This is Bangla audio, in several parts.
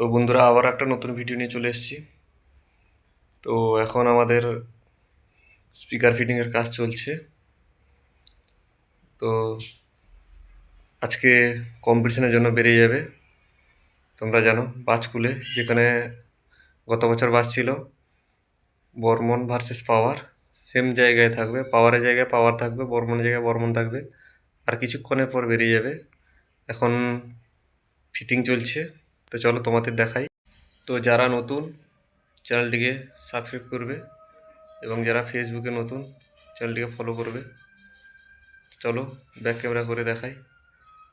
তো বন্ধুরা, আবার একটা নতুন ভিডিও নিয়ে চলে এসেছি। তো এখন আমাদের স্পিকার ফিটিংয়ের কাজ চলছে। তো আজকে কম্পিটিশনের জন্য বেরিয়ে যাবে। তোমরা জানো বাজকুলে যেখানে গত বছর বাস ছিল, বর্মন ভার্সেস পাওয়ার। সেম জায়গায় থাকবে, পাওয়ারের জায়গায় পাওয়ার থাকবে, বর্মনের জায়গায় বর্মন থাকবে। আর কিছুক্ষণের পর বেরিয়ে যাবে। এখন ফিটিং চলছে। তো চলো তোমাদের দেখাই। তো যারা নতুন, চ্যানেলটিকে সাবস্ক্রাইব করবে এবং যারা ফেসবুকে নতুন, চ্যানেলটিকে ফলো করবে। চলো ব্যাক ক্যামেরা করে দেখাই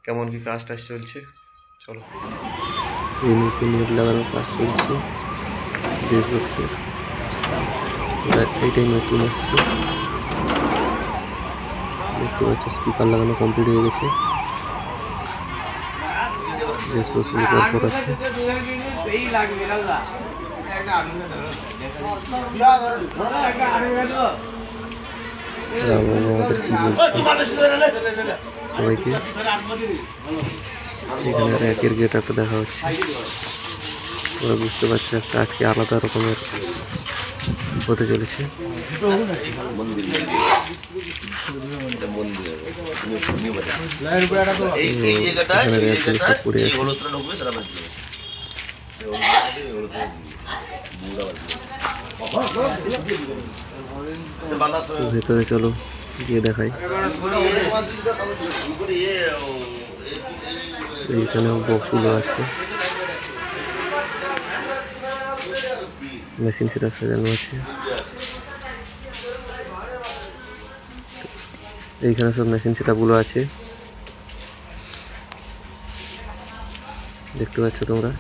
কেমন কি কাজ টাজ চলছে। চলো। এই মুহূর্তে নেট লাগানোর কাজ চলছে। ডেসবক্সের এটাই নতুন আসছে। দেখতে পাচ্ছ স্পিকার লাগানো কমপ্লিট হয়ে গেছে ডেসবক্স পর আছে রাম আমাদের কি বলছে সবাইকে? এখানে আর একের গেটারটা দেখা হচ্ছে। তোমরা বুঝতে পারছ একটা আজকে আলাদা রকমের হতে চলেছে। ভেতরে চলো গিয়ে দেখাই। এইখানেও বক্সগুলো আছে। মেশিন সেটা সাজানো আছে। এইখানে সব মেশিন সেটআপগুলো আছে। দেখতে পাচ্ছ তোমরা?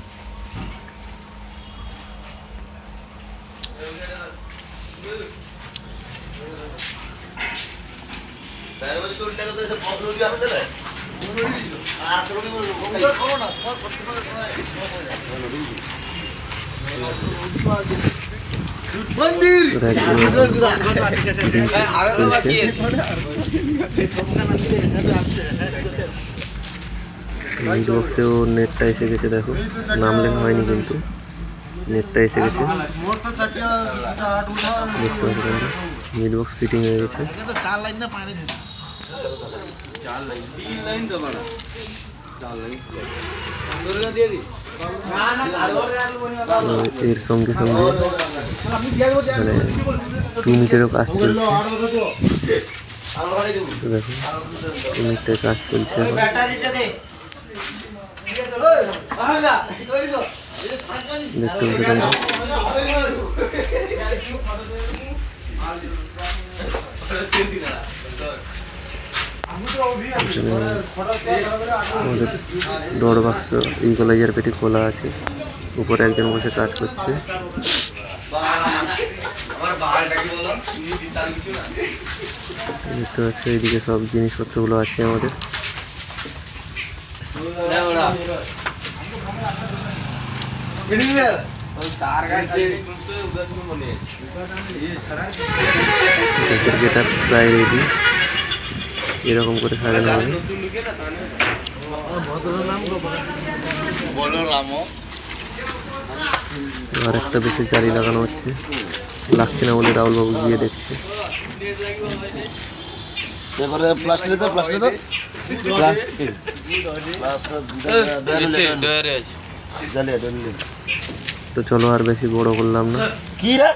একদম চলছে বক্সেও নেটটা এসে গেছে দেখো। নাম লেখা হয়নি কিন্তু। নেটটা এসে গেছে। দেখতে পাচ্ছ তোমরা। মিড বক্স ফিটিং হয়ে গেছে। তো এর সঙ্গে সঙ্গে মানে টু মিটারও কাজ চলছে। দেখো টু মিটারের কাজ চলছে দেখতে পাচ্ছ তোমরা? এখানে আমাদের ডোর বাক্স ইকুয়ালাইজার পেটি খোলা আছে। উপরে একজন বসে কাজ করছে। দেখতে পাচ্ছ এইদিকে সব জিনিসপত্রগুলো আছে আমাদের। গেটার প্রায় রেডি এরকম করে সাজানো হবে আর একটা বেশি জারি লাগানো হচ্ছে। লাগছে না বলে রাহুলবাবু গিয়ে দেখছে। এবারে প্লাস্টিক তো প্লাস্টিক তো প্লাস্টিক প্লাস্টিক জ্বালিয়ে জ্বালিয়ে তো চলো আর বেশি বড় করলাম না। কি রে?